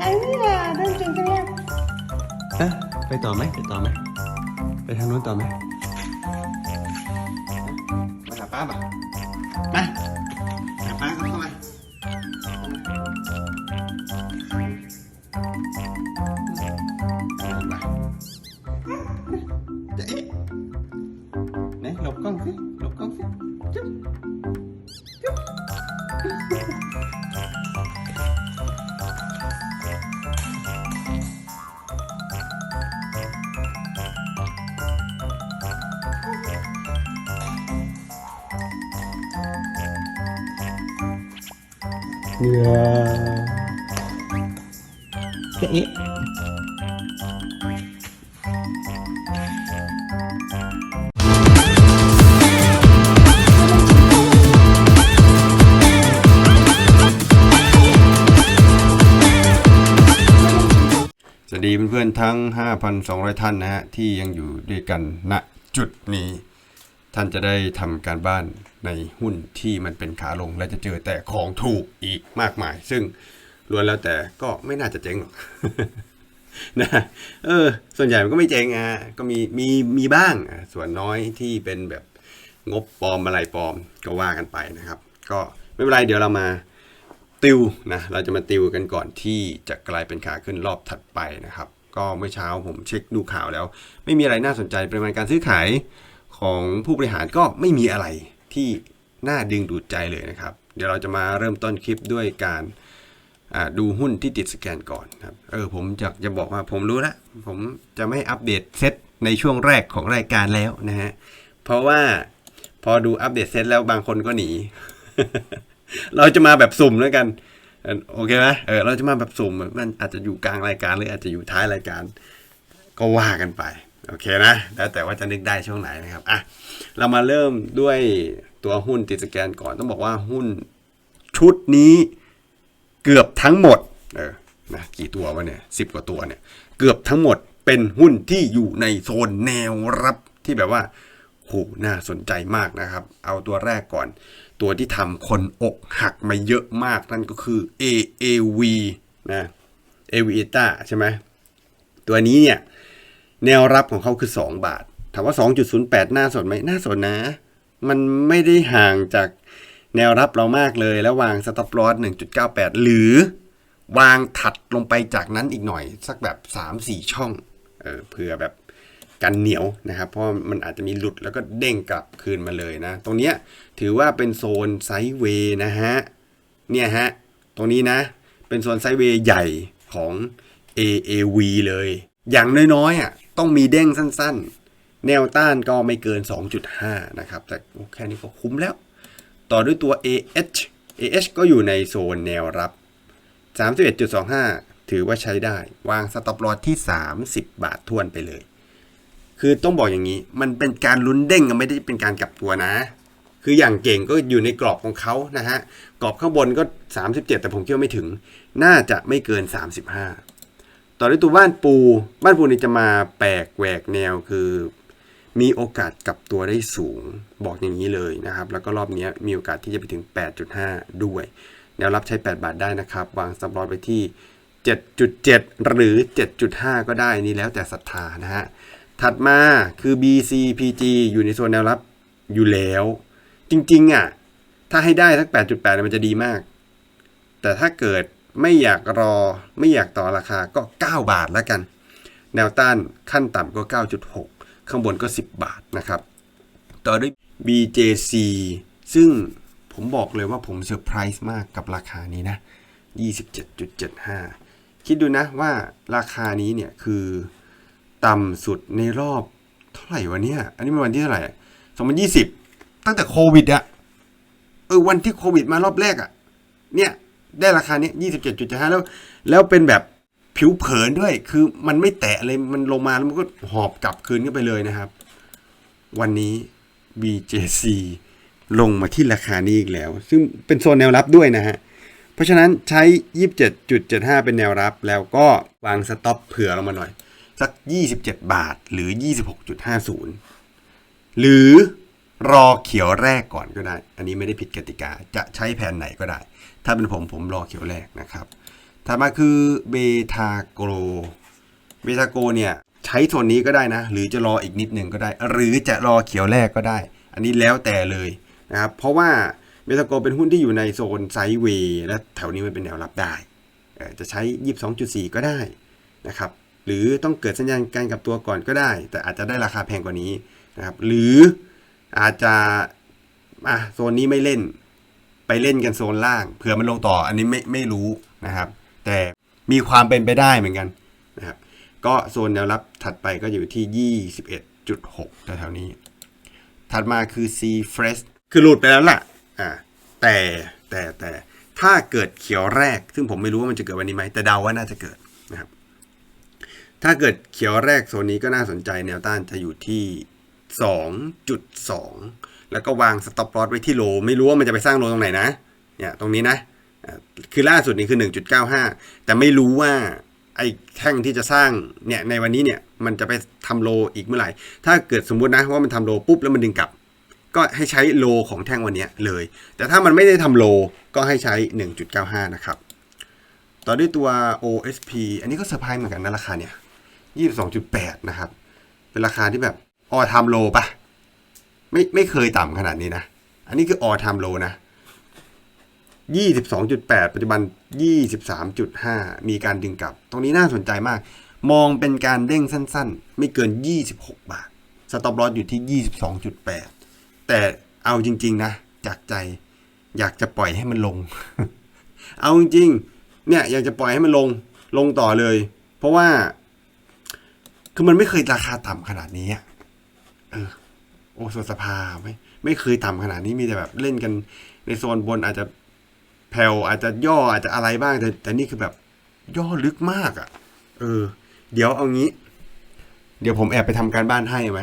เอ้ยเดินเก่งจังเลยอะไปต่อไหมไปต่อไหมไปทางโน้นต่อไหมมาหาป้าป่ะมา เจะเอ๊สวัสดีเพื่อนๆทั้ง 5,200 ท่านนะฮะ ที่ยังอยู่ด้วยกันณจุดนี้ ท่านจะได้ทำการบ้าน ในหุ้นที่มันเป็นขาลงและจะเจอแต่ของถูกอีกมากมาย ซึ่งล้วนแล้วแต่ก็ไม่น่าจะเจ๊งหรอกนะเออ ส่วนใหญ่มันก็ไม่เจ๊งอะก็มีมีมีบ้างส่วนน้อยที่เป็นแบบงบปลอมอะไรปลอมก็ว่ากันไปนะครับ ก็ไม่เป็นไรเดี๋ยวเรามาติวนะเราจะมาติวกันก่อนที่จะกลายเป็นขาขึ้นรอบถัดไปนะครับ ก็เมื่อเช้าผมเช็คดูข่าวแล้ว ไม่มีอะไรน่าสนใจปริมาณการซื้อขายของผู้บริหารก็ไม่มีอะไร ที่น่าดึงดูดใจเลยนะครับ เดี๋ยวเราจะมาเริ่มต้นคลิปด้วยการดูหุ้นที่ติดสแกนก่อนครับ เออผมจะจะบอกว่าผมรู้ล้วผมจะไม่อัปเดตเซตในช่วงแรกของรายการแล้วนะฮะ เพราะว่าพอดูอัปเดตเซตแล้วบางคนก็หนี เราจะมาแบบสุ่มแล้วกัน โอเคไหมเออเราจะมาแบบสุ่มมันอาจจะอยู่กลางรายการหรืออาจจะอยู่ท้ายรายการ ก็ว่ากันไป โอเคนะ แล้วแต่ว่าจะนึกได้ช่วงไหนนะครับอะเรามาเริ่มด้วยตัวหุ้นติดสแกนก่อนต้องบอกว่าหุ้นชุดนี้เกือบทั้งหมดเออนะกี่ตัววะเนี่ยสิบกว่าตัวเนี่ย เกือบทั้งหมดเป็นหุ้นที่อยู่ในโซนแนวรับที่แบบว่าโหน่าสนใจมากนะครับ เอาตัวแรกก่อน ตัวที่ทำคนอกหักมาเยอะมากนั่นก็คือ AAV นะ AVITA ใช่ไหมตัวนี้เนี่ย แนวรับของเขาคือ 2 บาท ถามว่า 2.08น่าสนไหมน่าสนนะ มันไม่ได้ห่างจากแนวรับเรามากเลย แล้ววาง stop loss 1.98 หรือวางถัดลงไปจากนั้นอีกหน่อย สักแบบ 3-4 ช่องเออเผื่อแบบกันเหนียวนะครับ เพราะมันอาจจะมีหลุดแล้วก็เด้งกลับคืนมาเลยนะ ตรงเนี้ยถือว่าเป็นโซนไซด์เวย์นะฮะ เนี่ยฮะ ตรงนี้นะ เป็นโซนไซด์เวย์ใหญ่ของ AAV เลย อย่างน้อยๆอะ ต้องมีเด้งสั้นๆ แนวต้านก็ไม่เกิน 2.5 นะครับ แต่แค่นี้ก็คุ้มแล้ว ต่อด้วยตัว AH AH ก็อยู่ในโซนแนวรับ 31.25 ถือว่าใช้ได้ วางสต็อปลอสที่ 30 บาททวนไปเลย คือต้องบอกอย่างนี้ มันเป็นการลุ้นเด้งไม่ได้เป็นการกลับตัวนะ คืออย่างเก่งก็อยู่ในกรอบของเขานะฮะ กรอบข้างบนก็ 37 แต่ผมคิดว่าไม่ถึง น่าจะไม่เกิน 35 ต่อด้วยตัวบ้านปู บ้านปูนี่จะมาแปลกแหวกแนวคือ มีโอกาสกลับตัวได้สูงบอกอย่างนี้เลยนะครับ แล้วก็รอบนี้มีโอกาสที่จะไปถึง 8.5 ด้วย แนวรับใช้ 8 บาทได้นะครับ วางสำรองไปที่ 7.7 หรือ 7.5 ก็ได้นี่แล้วแต่ศรัทธานะฮะ ถัดมาคือ BCPG อยู่ในโซนแนวรับอยู่แล้ว จริงๆอะถ้าให้ได้สัก 8.8 มันจะดีมาก แต่ถ้าเกิด ไม่อยากรอไม่อยากต่อราคาก็ 9 บาทแล้วกัน แนวต้านขั้นต่ำก็ 9.6 ข้างบนก็ 10 บาทนะครับ ต่อด้วย BJC ซึ่งผมบอกเลยว่าผมเซอร์ไพรส์มากกับราคานี้นะ 27.75 คิดดูนะว่าราคานี้เนี่ยคือต่ำสุดในรอบเท่าไหร่วะเนี่ย อันนี้มันวันที่เท่าไหร่สองพันยี่สิบตั้งแต่โควิดอะเออวันที่โควิดมารอบแรกอะเนี่ย ได้ราคาเนี้ยยี่สิบเจ็ดจุดห้าแล้ว แล้วเป็นแบบผิวเผินด้วย คือมันไม่แตะเลย มันลงมาแล้วมันก็หอบกลับคืนขึ้นไปเลยนะครับ วันนี้ BJC ลงมาที่ราคานี้อีกแล้ว ซึ่งเป็นโซนแนวรับด้วยนะฮะ เพราะฉะนั้นใช้ 27.75 เป็นแนวรับ แล้วก็วางสต็อปเผื่อลงมาหน่อย สัก 27 บาทหรือ 26.50 หรือรอเขียวแรกก่อนก็ได้ อันนี้ไม่ได้ผิดกติกา จะใช้แผนไหนก็ได้ ถ้าเป็นผมผมรอเขียวแรกนะครับถัดมาคือเบทาโกรเบทาโกเนี่ยใช้โซนนี้ก็ได้นะ หรือจะรออีกนิดหนึ่งก็ได้ หรือจะรอเขียวแรกก็ได้ อันนี้แล้วแต่เลยนะครับเพราะว่าเบทาโกเป็นหุ้นที่อยู่ในโซนไซด์เวย์และแถวนี้มันเป็นแนวรับได้เอ่อจะใช้ 22.4 ก็ได้นะครับหรือต้องเกิดสัญญาณการกลับตัวก่อนก็ได้ แต่อาจจะได้ราคาแพงกว่านี้นะครับหรืออาจจะอะโซนนี้ไม่เล่น ไปเล่นกันโซนล่างเผื่อมันลงต่ออันนี้ไม่ไม่รู้นะครับ แต่มีความเป็นไปได้เหมือนกันนะครับก็โซนแนวรับถัดไปก็อยู่ที่ 21.6แถวๆนี้ ถัดมาคือ C fresh คือหลุดไปแล้วล่ะอ่าแต่แต่แต่ถ้าเกิดเขียวแรก ซึ่งผมไม่รู้ว่ามันจะเกิดวันนี้ไหมแต่เดาว่าน่าจะเกิดนะครับ ถ้าเกิดเขียวแรกโซนนี้ก็น่าสนใจแนวต้านจะอยู่ที่ 2.2 แล้วก็วางสต็อปลอสไว้ที่โล ไม่รู้ว่ามันจะไปสร้างโลตรงไหนนะเนี่ยตรงนี้นะคือล่าสุดนี้คือ 1.95 แต่ไม่รู้ว่าไอ้แท่งที่จะสร้างเนี่ยในวันนี้เนี่ยมันจะไปทำโลอีกเมื่อไหร่ ถ้าเกิดสมมุตินะว่ามันทำโลปุ๊บแล้วมันดึงกลับ ก็ให้ใช้โลของแท่งวันนี้เลย แต่ถ้ามันไม่ได้ทำโลก็ให้ใช้ 1.95 นะครับ ต่อด้วยตัว OSP อันนี้ก็เซอร์ไพรส์เหมือนกันนะราคาเนี่ย22.8 นะครับ เป็นราคาที่แบบออทำโลป่ะ ไม่ไม่เคยต่ำขนาดนี้นะ อันนี้คือออทำโลนะ22.8 ปัจจุบัน 23.5 มีการดึงกลับ ตรงนี้น่าสนใจมาก มองเป็นการเด้งสั้นๆ ไม่เกิน 26 บาท สต็อปลอสอยู่ที่ 22.8 แต่เอาจริง ๆ นะ จากใจอยากจะปล่อยให้มันลง เอาจริงๆ เนี่ยอยากจะปล่อยให้มันลง ลงต่อเลย เพราะว่า คือมันไม่เคยราคาต่ำขนาดนี้เออ โอโซนสภาไม่ไม่เคยต่ำขนาดนี้มีแต่แบบเล่นกันในโซนบนอาจจะแผ่วอาจจะย่ออาจจะอะไรบ้างแต่แต่นี่คือแบบย่อลึกมากอะ่ะ เออ เดี๋ยวเอางี้ เดี๋ยวผมแอบไปทำการบ้านให้ไหม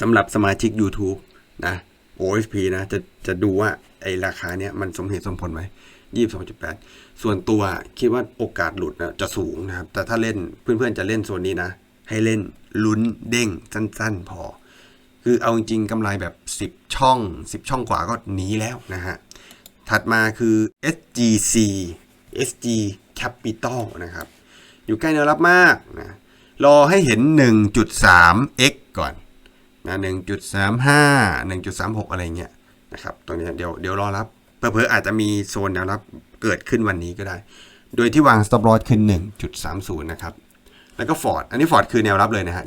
สำหรับสมาชิก YouTube นะ OSP นะ จะจะดูว่าไอราคาเนี้ยมันสมเหตุสมผลไหมยี่สิบสองจุดแปดส่วนตัวคิดว่าโอกาสหลุดนะจะสูงนะครับ แต่ถ้าเล่นเพื่อนๆจะเล่นโซนนี้นะ ให้เล่นลุ้นเด้งสั้น ๆ พอ คือเอาจริงๆกำไรแบบ 10 ช่อง 10 ช่องกว่าก็หนีแล้วนะฮะ ถัดมาคือ SGC SG Capital นะครับ อยู่ใกล้แนวรับมากนะรอให้เห็น 1.3x ก่อนนะ1.35 1.36 อะไรเงี้ยนะครับตรงนี้เดี๋ยวเดี๋ยวรอรับเผลออาจจะมีโซนแนวรับเกิดขึ้นวันนี้ก็ได้ โดยที่วาง stop loss คือ 1.30 นะครับ แล้วก็ Ford อันนี้ Ford คือแนวรับเลยนะฮะ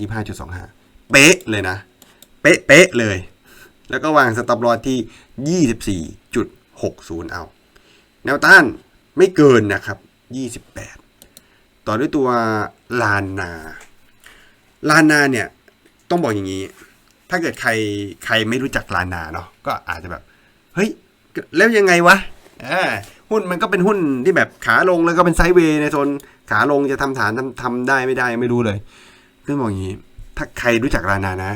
25.25 เป๊ะเลยนะ เป๊ะเป๊ะเลย แล้วก็วางสต็อปลอสที่ 24.60 เอา แนวต้านไม่เกินนะครับ 28 ต่อด้วยตัวลานนาลานนาเนี่ย ต้องบอกอย่างนี้ ถ้าเกิดใครใครไม่รู้จักลานนาเนาะก็อาจจะแบบ เฮ้ย แล้วยังไงวะหุ้นมันก็เป็นหุ้นที่แบบขาลงแล้วก็เป็นไซด์เวย์ในโซนขาลงจะทำฐานทำทำได้ไม่ได้ไม่รู้เลยคือบอกอย่างนี้ ถ้าใครรู้จักลานานะ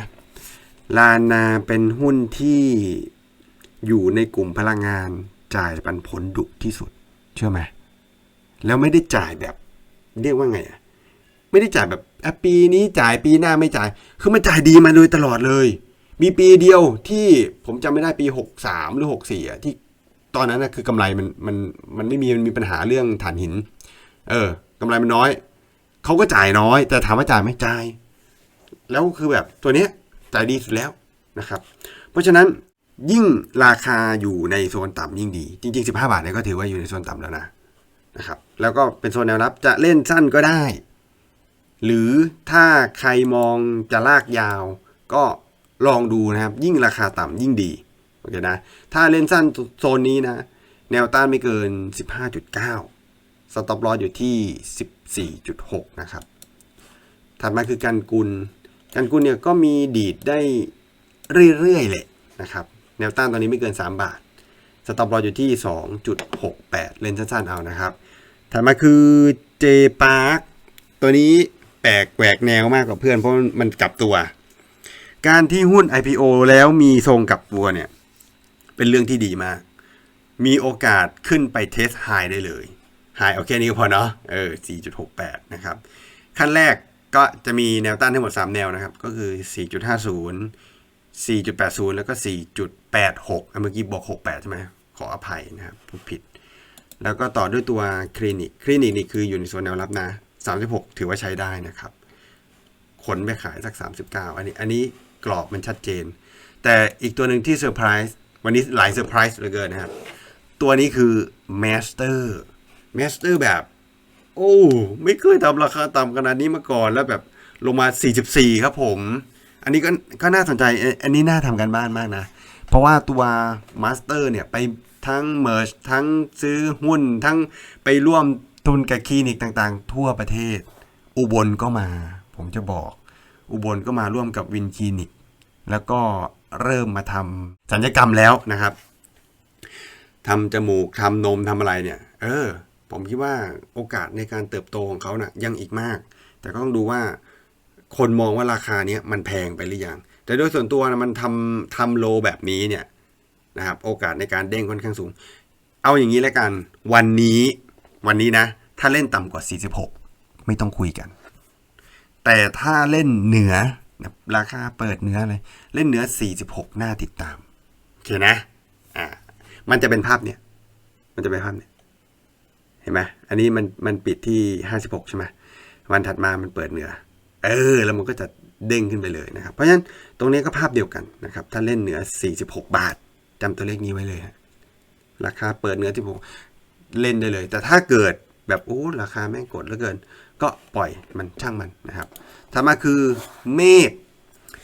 ลานาเป็นหุ้นที่อยู่ในกลุ่มพลังงานจ่ายปันผลดุที่สุด เชื่อไหมแล้วไม่ได้จ่ายแบบ เรียกว่าไงอะไม่ได้จ่ายแบบปีนี้จ่ายปีหน้าไม่จ่าย คือมันจ่ายดีมาโดยตลอดเลย มีปีเดียวที่ผมจำไม่ได้ปีหกสามหรือหกสี่อะที่ตอนนั้นนะคือกำไรมันมันมันไม่มีมันมีปัญหาเรื่องถ่านหิน เออกำไรมันน้อยเขาก็จ่ายน้อย แต่ถามว่าจ่ายไหมจ่าย แล้วคือแบบตัวเนี้ย จ่ายดีสุดแล้วนะครับ เพราะฉะนั้นยิ่งราคาอยู่ในโซนต่ำยิ่งดี จริง ๆ 15 บาทเนี่ยก็ถือว่าอยู่ในโซนต่ำแล้วนะนะครับ แล้วก็เป็นโซนแนวรับจะเล่นสั้นก็ได้ หรือถ้าใครมองจะลากยาว ก็ลองดูนะครับ ยิ่งราคาต่ำยิ่งดีโอเคนะถ้าเล่นสั้นโซนนี้นะ แนวต้านไม่เกิน 15.9 สต็อปลอสอยู่ที่ 14.6 นะครับถัดมาคือการกุล การกุลเนี่ยก็มีดีดได้เรื่อยๆแหละนะครับแนวต้านตอนนี้ไม่เกิน 3 บาท สต็อปลออยู่ที่ 2.68 เล่นสั้นๆเอานะครับถัดมาคือ J Park ตัวนี้แปลกแหวกแนวมากกว่าเพื่อนเพราะมันกลับตัว การที่หุ้น IPO แล้วมีทรงกลับตัวเนี่ย เป็นเรื่องที่ดีมาก มีโอกาสขึ้นไปเทสไฮได้เลยไฮเอาแค่นี้ก็พอเนาะเออ 4.68 นะครับ ขั้นแรก ก็จะมีแนวต้านทั้งหมด 3 แนวนะครับ ก็คือ 4.50 4.80 แล้วก็ 4.86เมื่อกี้บอก 68 ใช่ไหมขออภัยนะครับพูดผิด แล้วก็ต่อด้วยตัวคลินิก คลินิกนี่คืออยู่ในโซนแนวรับนะ 36 ถือว่าใช้ได้นะครับ ขนไปขายสัก 39 อันนี้อันนี้กรอบมันชัดเจน แต่อีกตัวหนึ่งที่เซอร์ไพรส์วันนี้หลายเซอร์ไพรส์เหลือเกินนะครับ ตัวนี้คือ Master Master แบบ โอ้ไม่เคยทำราคาต่ำขนาดนี้มาก่อนแล้วแบบลงมา 44 ครับผม อันนี้ก็ก็น่าสนใจ อันนี้น่าทำกันบ้านมากนะ เพราะว่าตัว Master เนี่ยไปทั้งเม r ร์ชทั้งซื้อหุ้น ทั้งไปร่วมทุนกับคลินิกต่างๆ ทั่วประเทศ อุบลก็มา ผมจะบอก อุบลก็มาร่วมกับวินคลินิก แล้วก็เริ่มมาทำสัญญกรรมแล้วนะครับทำจมูกทำนมทำอะไรเนี่ย เออ ผมคิดว่าโอกาสในการเติบโตของเขานะ่ะยังอีกมาก แต่ก็ต้องดูว่าคนมองว่าราคาเนี้ยมันแพงไปหรือยัง แต่โดยส่วนตัวนะมันทำทำโลแบบนี้เนี่ยนะครับโอกาสในการเด้งค่อนข้างสูง เอาอย่างนี้แล้วกัน วันนี้วันนี้นะ ถ้าเล่นต่ำกว่า 46 ไม่ต้องคุยกัน แต่ถ้าเล่นเหนือราคาเปิดเหนือเลยเล่นเหนือ46 หน้าติดตาม โอเคนะ อ่า มันจะเป็นภาพเนี่ย มันจะเป็นภาพเนี่ย เห็นไหมอันนี้มันมันปิดที่ 56 ใช่ไหมวันถัดมามันเปิดเหนือ เออ แล้วมันก็จะเด้งขึ้นไปเลยนะครับ เพราะฉะนั้นตรงนี้ก็ภาพเดียวกันนะครับ ถ้าเล่นเหนือ 46 บาทจำตัวเลขนี้ไว้เลย ราคาเปิดเหนือ16เล่นได้เลย แต่ถ้าเกิดแบบโอ้ราคาแม่งกดเหลือเกิน ก็ปล่อยมันช่างมันนะครับถัดมาคือเมฆ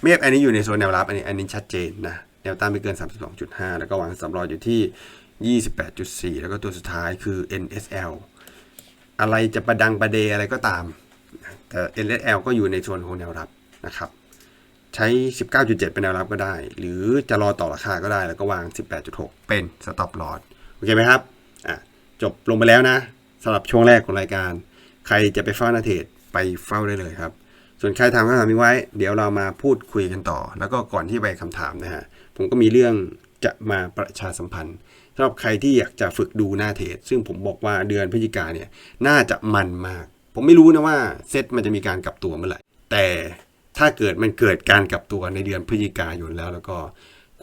เมฆอันนี้อยู่ในโซนแนวรับอันนี้อันนี้ชัดเจนนะแนวต้านไม่เกิน 32.5 แล้วก็วางสำรองอยู่ที่ 28.4 แล้วก็ตัวสุดท้ายคือ NSL อะไรจะประดังประเดอะไรก็ตาม แต่ NSL ก็อยู่ในโซนของแนวรับนะครับ ใช้ 19.7 เป็นแนวรับก็ได้ หรือจะรอต่อราคาก็ได้แล้วก็วาง 18.6 เป็น stop loss โอเคไหมครับอะจบลงไปแล้วนะสำหรับช่วงแรกของรายการ ใครจะไปเฝ้านาเทรดไปเฝ้าได้เลยครับ ส่วนใครถามคำถามนี้ไว้ เดี๋ยวเรามาพูดคุยกันต่อ แล้วก็ก่อนที่ไปคำถามนะฮะผมก็มีเรื่องจะมาประชาสัมพันธ์ สำหรับใครที่อยากจะฝึกดูหน้าเทรดซึ่งผมบอกว่าเดือนพฤศจิกาเนี่ยน่าจะมันมาก ผมไม่รู้นะว่าเซตมันจะมีการกลับตัวเมื่อไหร่แต่ถ้าเกิดมันเกิดการกลับตัวในเดือนพฤศจิกายนแล้วแล้วก็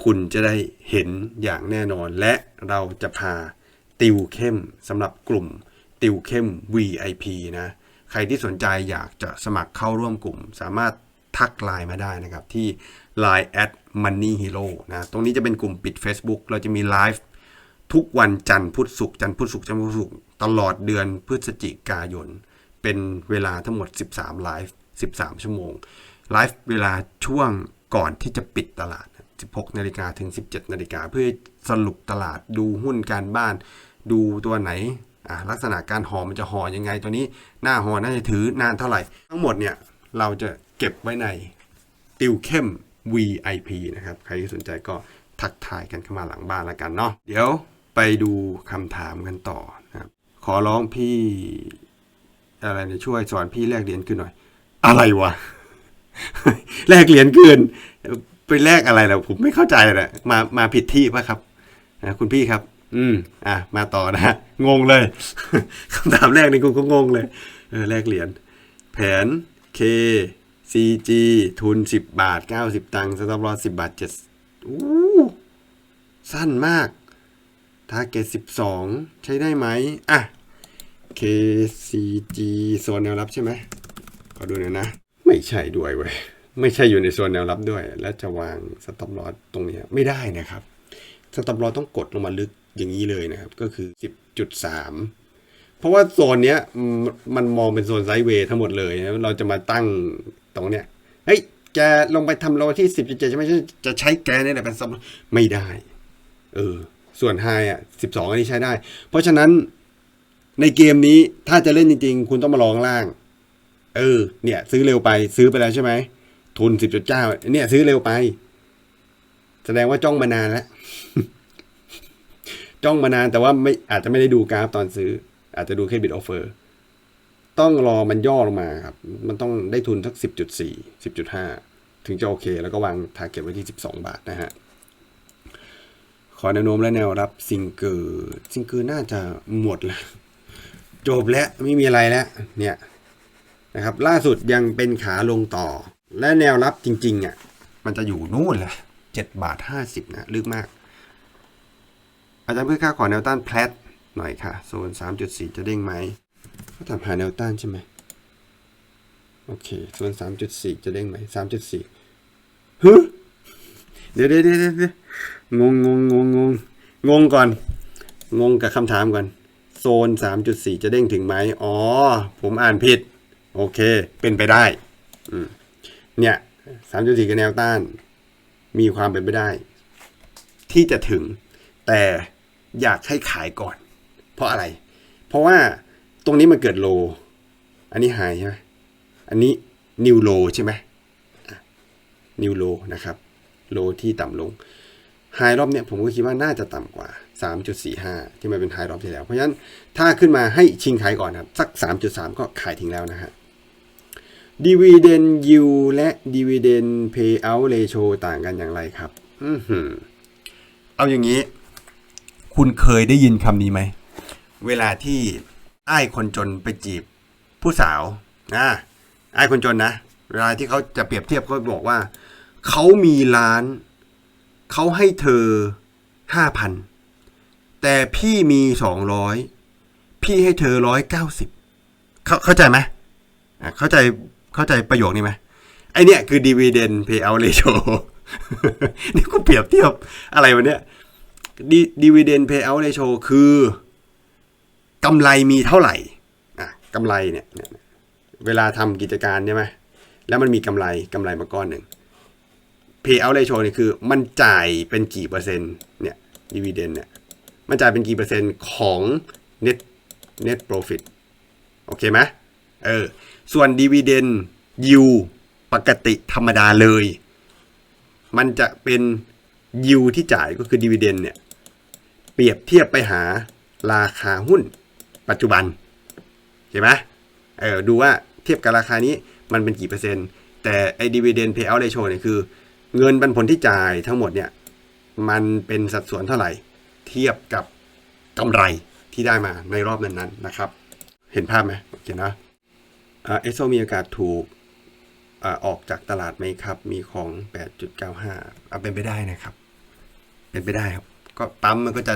คุณจะได้เห็นอย่างแน่นอน และเราจะพาติวเข้มสำหรับกลุ่มติวเข้ม VIP นะใครที่สนใจอยากจะสมัครเข้าร่วมกลุ่ม สามารถทักไลน์มาได้นะครับ ที่ Line at Money Hero นะ ตรงนี้จะเป็นกลุ่มปิด Facebook เราจะมีไลฟ์ ทุกวันจันทร์พุธศุกร์จันทร์พุธศุกร์จันทร์พุธศุกร์ตลอดเดือนพฤศจิกายน เป็นเวลาทั้งหมด 13ไลฟ์13 ชั่วโมงไลฟ์เวลาช่วงก่อนที่จะปิดตลาด 16นาฬิกาถึง 17นาฬิกาเพื่อสรุปตลาดดูหุ้นการบ้าน ดูตัวไหนลักษณะการห่อมันจะห่อยังไงตัวนี้ หน้าห่อน่าจะถือนานเท่าไหร่ ทั้งหมดเนี่ยเราจะเก็บไว้ในติวเข้ม VIP นะครับ ใครที่สนใจก็ทักทายกันเข้ามาหลังบ้านแล้วกันเนาะเดี๋ยว ไปดูคำถามกันต่อนะครับขอร้องพี่อะไรเนี่ยช่วยสอนพี่แลกเหรียญคืนหน่อย อะไรวะแลกเหรียญคืนไปแลกอะไรล้วผมไม่เข้าใจเลยมามาผิดที่ป่ะครับนะคุณพี่ครับ อืม อะ มาต่อนะฮะงงเลยคำถามแรกนี่กูก็งงเลยเออแลกเหรียญแผน K CG ทุน 10 บาท 90 ตังค์สต็อปลอส10 บาท7อู้สั้นมาก ทาร์เก็ต12 ใช้ได้ไหมอะ KCG โซนแนวรับใช่ไหมขอดูหน่อยนะ ไม่ใช่ด้วยเว้ย ไม่ใช่อยู่ในโซนแนวรับด้วย แล้วจะวางสต็อปลอสตรงนี้ไม่ได้นะครับ สต็อปลอสต้องกดลงมาลึกอย่างนี้เลยนะครับ ก็คือ 10.3 เพราะว่าโซนเนี้ยมันมองเป็นโซนไซด์เวย์ทั้งหมดเลยนะเราจะมาตั้งตรงเนี้ย เฮ้ย แกลงไปทำโลที่ 10.7ใช่ไหมจะใช้แกนี่แหละเป็นสต็อปไม่ได้ เออ ส่วนไฮอะ12อันนี้ใช้ได้ เพราะฉะนั้นในเกมนี้ถ้าจะเล่นจริง ๆ คุณต้องมาลองล่าง เออ เนี่ย ซื้อเร็วไปซื้อไปแล้วใช่ไหมทุน10.9เจ้าเนี่ยซื้อเร็วไป แสดงว่าจ้องมานานแล้วจ้องมานานแต่ว่าไม่อาจจะไม่ได้ดูกราฟตอนซื้อ อาจจะดูแค่บิดออฟเฟอร์ต้องรอมันย่อลงมาครับ มันต้องได้ทุนสัก 10.4 10.5 ถึงจะโอเค แล้วก็วางทาร์เก็ตไว้ที่ 12 บาทนะฮะ ขอแนวโน้มและแนวรับซิงเกอร์ซิงเกอร์น่าจะหมดแล้วจบแล้วไม่มีอะไรแล้วเนี่ยนะครับ ล่าสุดยังเป็นขาลงต่อ และแนวรับจริงๆอะมันจะอยู่นู่นแหละเจ็ดบาทห้าสิบนะลึกมาก อาจารย์เพื่อค่าขอแนวต้านแพลตหน่อยค่ะโซน3.4จะเด้งไหมเขาถามหาแนวต้านใช่ไหมโอเคโซน3.4จะเด้งไหม3.4ฮึเดี๋ยวเดี๋ยวเดี๋ยวเดี๋ยว งงงงงงงงงก่อน งงกับคำถามก่อน โซน 3.4 จะเด้งถึงไหมอ๋อ ผมอ่านผิด โอเค เป็นไปได้ เนี่ย 3.4 กับแนวต้าน มีความเป็นไปได้ ที่จะถึง แต่อยากให้ขายก่อน เพราะอะไร เพราะว่าตรงนี้มันเกิดโล อันนี้ไฮใช่ไหมอันนี้นิวโลใช่ไหมนิวโลนะครับ โลที่ต่ำลง ไฮรอบเนี้ยผมก็คิดว่าน่าจะต่ำกว่า 3.45 ที่มันเป็นไฮรอบที่แล้ว เพราะฉะนั้นถ้าขึ้นมาให้ชิงขายก่อนครับ สัก 3.3 ก็ขายทิ้งแล้วนะฮะ Dividend Yield และ Dividend Payout Ratio ต่างกันอย่างไรครับ อือหือเอาอย่างนี้ คุณเคยได้ยินคำนี้ไหม เวลาที่ไอ้คนจนไปจีบผู้สาวนะไอ้คนจนนะเวลาที่เขาจะเปรียบเทียบเขาบอกว่า เขามีล้าน เขาให้เธอห้าพันแต่พี่มีสองร้อยพี่ให้เธอร้อยเก้าสิบเข้าใจไหมอะเข้าใจเข้าใจประโยคนี้ไหมไอเนี่ยคือ dividend payout ratio นี่กูเปรียบเทียบอะไรวะเนี่ย Di- dividend payout ratio คือกำไรมีเท่าไหร่อะกำไรเนี่ยเนี่ย เวลาทำกิจการใช่ไหมแล้วมันมีกำไรกำไรมาก้อนหนึ่ง payout ratio เนี่ยคือมันจ่ายเป็นกี่เปอร์เซ็นต์เนี่ย dividend เนี่ยมันจ่ายเป็นกี่เปอร์เซ็นต์ของ net net profit โอเคไหมเออส่วน dividend yield ปกติธรรมดาเลย มันจะเป็น yield ที่จ่ายก็คือ dividend เนี่ย เปรียบเทียบไปหาราคาหุ้นปัจจุบันเห็นไหมเออดูว่าเทียบกับราคานี้มันเป็นกี่เปอร์เซ็นต์ แต่ไอ้ dividend payout ratio เนี่ยคือ เงินปันผลที่จ่ายทั้งหมดเนี่ยมันเป็นสัดส่วนเท่าไหร่ เทียบกับกำไรที่ได้มาในรอบนั้นๆนะครับ เห็นภาพไหมโอเคนะเอสโซมีโอกาสถูกอออกจากตลาดไหมครับ มีของ 8.95เอาเป็นไปได้นะครับ เป็นไปได้ครับ ก็ปั๊มมันก็จะ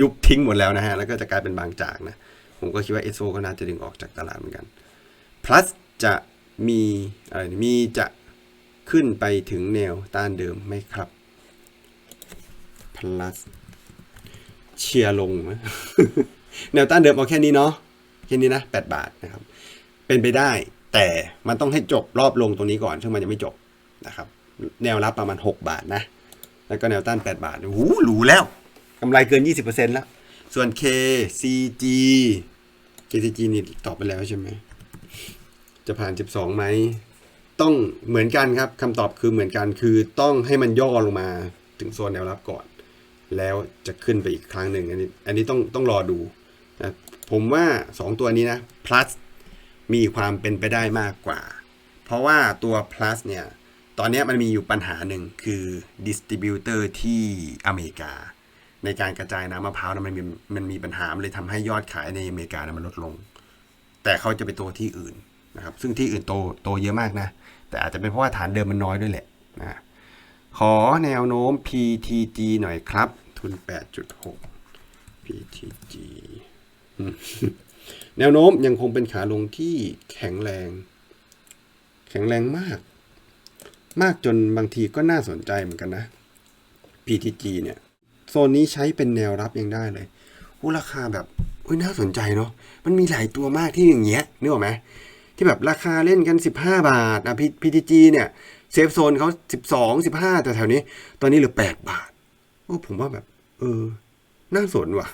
ยุบทิ้งหมดแล้วนะฮะ แล้วก็จะกลายเป็นบางจากนะ ผมก็คิดว่าเอสโซก็น่าจะดึงออกจากตลาดเหมือนกัน plus จะมีอะไรมีจะ ขึ้นไปถึงแนวต้านเดิมไหมครับ plus เชียร์ลงนะแนวต้านเดิมเอาแค่นี้เนาะแค่นี้นะ 8 บาทนะครับ เป็นไปได้แต่มันต้องให้จบรอบลงตรงนี้ก่อน ซึ่งมันยังไม่จบนะครับ แนวรับประมาณ 6 บาทนะ แล้วก็แนวต้าน 8 บาทโอ้โหหรูแล้วกำไรเกิน 20%แล้ว ส่วน KCG KCG นี่ตอบไปแล้วใช่ไหม จะผ่าน 12ไหม ต้องเหมือนกันครับคำตอบคือเหมือนกันคือต้องให้มันย่อลงมาถึงโซนแนวรับก่อน แล้วจะขึ้นไปอีกครั้งหนึ่งอันนี้อันนี้ต้องต้องรอดูนะผมว่า 2 ตัวนี้นะ plus มีความเป็นไปได้มากกว่า เพราะว่าตัว plus เนี่ย ตอนนี้มันมีอยู่ปัญหาหนึ่งคือ distributor ที่อเมริกา ในการกระจายน้ำมะพร้าวนะมันมีมันมีปัญหาเลยทำให้ยอดขายในอเมริกานะมันลดลง แต่เขาจะไปโตที่อื่นนะครับ ซึ่งที่อื่นโตโตเยอะมากนะ แต่อาจจะเป็นเพราะว่าฐานเดิมมันน้อยด้วยแหละนะขอแนวโน้ม PTG หน่อยครับ ทุน 8.6 PTG แนวโน้มยังคงเป็นขาลงที่แข็งแรง แข็งแรงมาก มากจนบางทีก็น่าสนใจเหมือนกันนะ PTG เนี่ย โซนนี้ใช้เป็นแนวรับยังได้เลยราคาแบบอุ้ยน่าสนใจเนาะมันมีหลายตัวมากที่อย่างเงี้ยนึกออกไหม ที่แบบราคาเล่นกัน 15 บาทนะ PTG เนี่ยเซฟโซนเขา12 15 แต่แถวนี้ ตอนนี้เหลือ 8 บาท โอ้ผมว่าแบบ เออ น่าสนว่ะ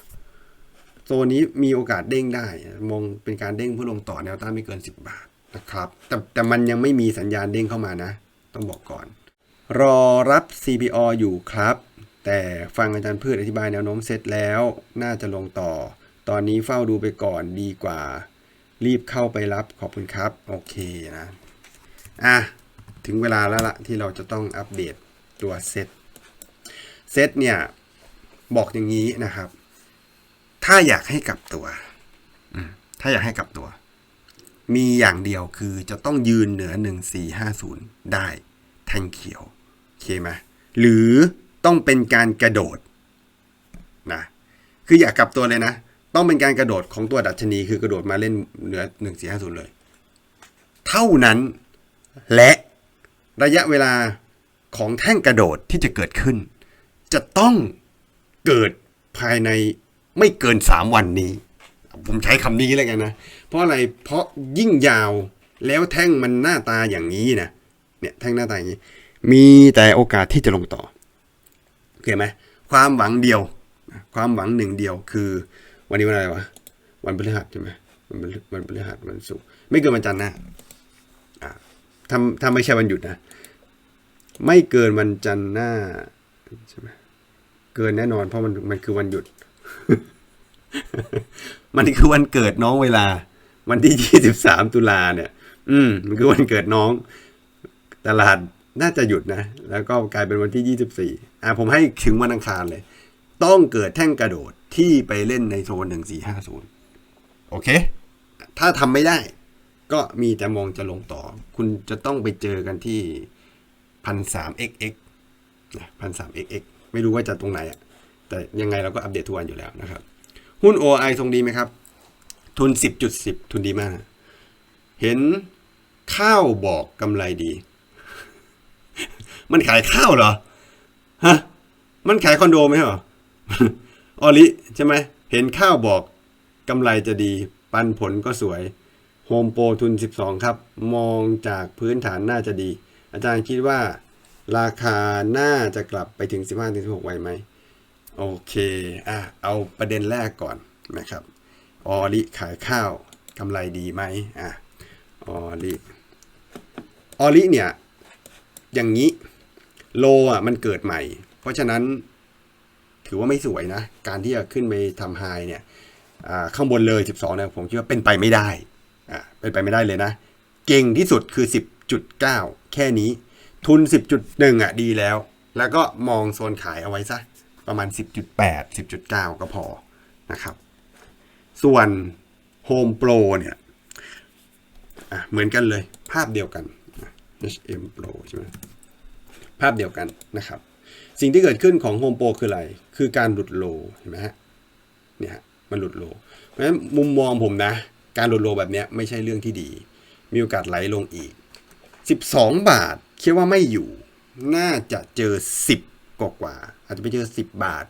โซนนี้มีโอกาสเด้งได้ มองเป็นการเด้งเพื่อลงต่อแนวต้านไม่เกิน 10 บาทนะครับ แต่แต่มันยังไม่มีสัญญาณเด้งเข้ามานะ ต้องบอกก่อน รอรับ CPO อยู่ครับ แต่ฟังอาจารย์พืชอธิบายแนวโน้มเสร็จแล้ว น่าจะลงต่อ ตอนนี้เฝ้าดูไปก่อนดีกว่า รีบเข้าไปรับขอบคุณครับ โอเคนะ อะ ถึงเวลาแล้วละ่ะที่เราจะต้องอัปเดตตัวเซตเซตเนี่ย บอกอย่างนี้นะครับ ถ้าอยากให้กลับตัวอืมถ้าอยากให้กลับตัว มีอย่างเดียวคือจะต้องยืนเหนือ 1450 ได้ แท่งเขียว โอเคไหมหรือต้องเป็นการกระโดดนะคืออยากกลับตัวเลยนะ ต้องเป็นการกระโดดของตัวดัชนี คือกระโดดมาเล่นเหนือหนึ่งสี่ห้าศูนย์เลย เท่านั้นและระยะเวลาของแท่งกระโดดที่จะเกิดขึ้น จะต้องเกิดภายในไม่เกินสามวันนี้ ผมใช้คำนี้แล้วกันนะ เพราะอะไรเพราะยิ่งยาวแล้วแท่งมันหน้าตาอย่างนี้นะเนี่ยแท่งหน้าตาอย่างนี้ มีแต่โอกาสที่จะลงต่อโอเคไหมความหวังเดียว ความหวังหนึ่งเดียวคือ วันนี้วันอะไรวะ วันพฤหัสใช่ไหมวันพฤวันพฤหัสวันศุกร์ไม่เกินวันจันทร์นะอ่าถ้าถ้าไม่ใช่วันหยุดนะ ไม่เกินวันจันทร์หน้าใช่ไหมเกินแน่นอนเพราะมันมันคือวันหยุด มันคือวันเกิดน้องเวลา วันที่ยี่สิบสามตุลาเนี่ย อืม มันคือวันเกิดน้อง ตลาดน่าจะหยุดนะ แล้วก็กลายเป็นวันที่ยี่สิบสี่อ่าผมให้ถึงวันอังคารเลย ต้องเกิดแท่งกระโดด ที่ไปเล่นในโซนหนึ่งสี่ห้าศูนย์โอเค ถ้าทำไม่ได้ ก็มีแต่มองจะลงต่อ คุณจะต้องไปเจอกันที่พันสาม xx นะพันสาม xx ไม่รู้ว่าจะตรงไหนอะแต่ยังไงเราก็อัปเดตทุกวันอยู่แล้วนะครับ หุ้น OI ทรงดีไหมครับ ทุน 10.10 ทุนดีมาก เห็นข้าวบอกกำไรดี มันขายข้าวเหรอ ฮะ มันขายคอนโดไหมเหรอ ออลิใช่ไหมเห็นข้าวบอกกำไรจะดี ปันผลก็สวยโฮมโปรทุน 12 ครับ มองจากพื้นฐานน่าจะดี อาจารย์คิดว่า ราคาน่าจะกลับไปถึง 15-16 ไวไหม โอเค อะ เอาประเด็นแรกก่อนนะครับ ออลิขายข้าวกำไรดีไหมอะ ออลิออลิเนี่ย อย่างนี้ โลอะมันเกิดใหม่ เพราะฉะนั้น ถือว่าไม่สวยนะ การที่จะขึ้นไปทำไฮเนี่ยข้างบนเลย 12เนี่ยผมคิดว่าเป็นไปไม่ได้อ่าเป็นไปไม่ได้เลยนะ เก่งที่สุดคือ 10.9 แค่นี้ ทุน 10.1อะดีแล้ว แล้วก็มองโซนขายเอาไว้ซะ ประมาณ 10.8 10.9 ก็พอนะครับ ส่วน Home Pro เนี่ยอะเหมือนกันเลยภาพเดียวกัน HM Pro ใช่ไหมภาพเดียวกันนะครับ สิ่งที่เกิดขึ้นของ Home Pro คืออะไร คือการหลุดโลเห็นไหมฮะเนี่ยฮะมันหลุดโล เพราะฉะนั้นมุมมองผมนะ การหลุดโลแบบเนี้ยไม่ใช่เรื่องที่ดี มีโอกาสไหลลงอีก 12 บาทคิดว่าไม่อยู่ น่าจะเจอ 10กว่ากว่า อาจจะไปเจอ 10 บาท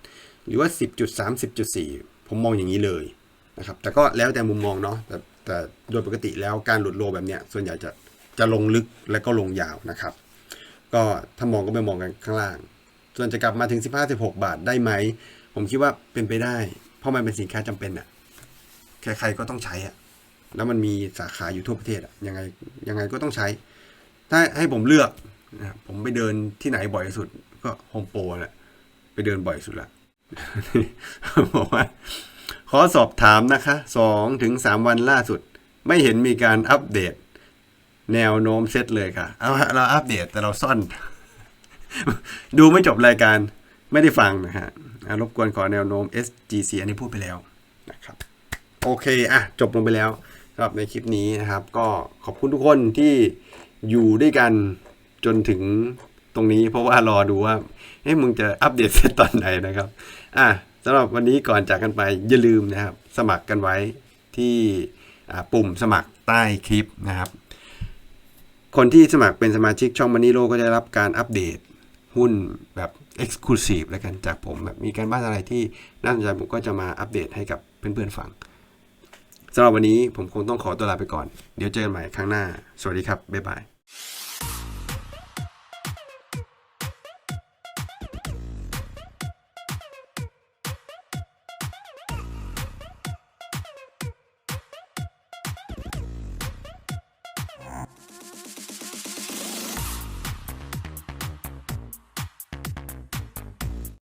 หรือว่า 10.3 10.4 ผมมองอย่างนี้เลยนะครับ แต่ก็แล้วแต่มุมมองเนาะ แต่แต่โดยปกติแล้วการหลุดโลแบบเนี้ยส่วนใหญ่จะจะลงลึกและก็ลงยาวนะครับ ก็ถ้ามองก็ไปมองกันข้างล่าง ส่วนจะกลับมาถึง 15-16 บาทได้ไหม ผมคิดว่าเป็นไปได้ เพราะมันเป็นสินค้าจำเป็นอะใครๆก็ต้องใช้อะแล้วมันมีสาขาอยู่ทั่วประเทศอะยังไงยังไงก็ต้องใช้ ถ้าให้ผมเลือกผมไปเดินที่ไหนบ่อยสุด ก็โฮมโปรแหละไปเดินบ่อยสุดละบอกว่าขอสอบถามนะคะสองถึงสามวันล่าสุด ไม่เห็นมีการอัปเดต แนวโน้มเซตเลยค่ะ เอาฮะเราอัปเดตแต่เราซ่อน ดูไม่จบรายการไม่ได้ฟังนะฮะรบกวนขอแนวโน้ม SGC อันนี้พูดไปแล้วนะครับโอเคอะจบลงไปแล้วสำหรับในคลิปนี้นะครับ ก็ขอบคุณทุกคนที่อยู่ด้วยกันจนถึงตรงนี้ เพราะว่ารอดูว่าเฮ้ยมึงจะอัปเดตเสร็จตอนไหนนะครับอะสำหรับวันนี้ก่อนจากกันไปอย่าลืมนะครับ สมัครกันไว้ที่ปุ่มสมัครใต้คลิปนะครับ คนที่สมัครเป็นสมาชิกช่องมันนี่โลก็จะรับการอัปเดต หุ้นแบบ Exclusive แล้วกันจากผมแบบมีการบ้านอะไรที่น่าสนใจผมก็จะมาอัปเดตให้กับเพื่อนๆฟังสำหรับวันนี้ผมคงต้องขอตัวลาไปก่อน เดี๋ยวเจอกันใหม่ครั้งหน้า สวัสดีครับ บ๊ายบาย